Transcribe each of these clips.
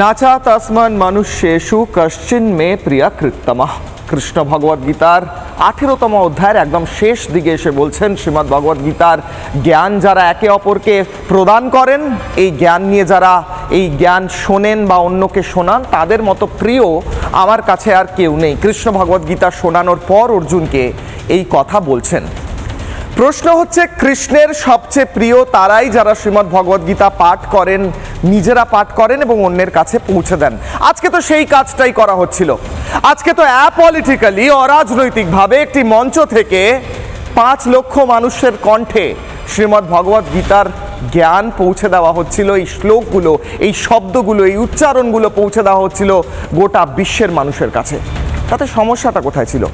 নাচা তসমান মানুষ্যেষু কশ্চিন মে প্রিয়া কৃত্তমা। কৃষ্ণ ভগবদ গীতার আঠেরোতম অধ্যায়ের একদম শেষ দিকে এসে বলছেন, শ্রীমদ্ ভগবদ গীতার জ্ঞান যারা একে অপরকে প্রদান করেন, এই জ্ঞান নিয়ে যারা এই জ্ঞান শোনেন বা অন্যকে শোনান, তাদের মতো প্রিয় আমার কাছে আর কেউ নেই। কৃষ্ণ ভগবদ গীতা শোনানোর পর অর্জুনকে এই কথা বলছেন। প্রশ্ন হচ্ছে, কৃষ্ণের সবচেয়ে প্রিয় তারাই যারা শ্রীমদ্ ভগবদ গীতা পাঠ করেন, নিজেরা পাঠ করেন এবং অন্যের কাছে পৌঁছে দেন। আজকে তো সেই কাজটাই করা হচ্ছিল। আজকে তো অ্যাপলিটিক্যালি অরাজনৈতিকভাবে একটি মঞ্চ থেকে পাঁচ লক্ষ মানুষের কণ্ঠে শ্রীমদ্ ভগবদ গীতার জ্ঞান পৌঁছে দেওয়া হচ্ছিল। এই শ্লোকগুলো, এই শব্দগুলো, এই উচ্চারণগুলো পৌঁছে দেওয়া হচ্ছিল গোটা বিশ্বের মানুষের কাছে। তাতে সমস্যাটা কোথায় ছিল?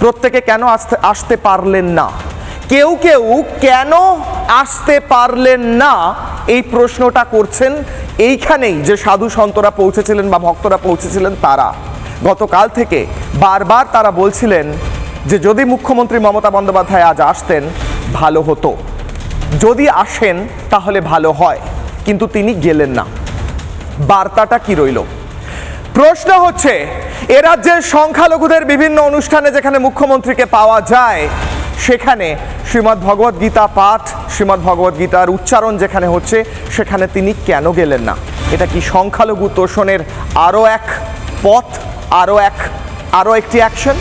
প্রত্যেকে কেন আসতে আসতে পারলেন না? কেউ কেউ কেন আসতে পারলেন না? এই প্রশ্নটা করছেন এইখানেই যে সাধু সন্তরা পৌঁছেছিলেন বা ভক্তরা পৌঁছেছিলেন তারা। গতকাল থেকে বারবার তারা বলছিলেন যে যদি মুখ্যমন্ত্রী মমতা বন্দ্যোপাধ্যায় আজ আসতেন, ভালো হতো। যদি আসেন, তাহলে ভালো হয়। কিন্তু তিনি গেলেন না। বার্তাটা কি রইল? প্রশ্ন হচ্ছে, এ রাজ্যের সংখ্যালঘুদের বিভিন্ন অনুষ্ঠানে যেখানে মুখ্যমন্ত্রীকে পাওয়া যায় সেখানে শ্রীমদ্ ভগবদ গীতা পাঠ, শ্রীমদ্ ভগবদ গীতার উচ্চারণ যেখানে হচ্ছে, সেখানে তিনি কেন গেলেন না? এটা কি সংখ্যালঘু তোষণের আরও এক পথ আরও এক আরও একটি অ্যাকশন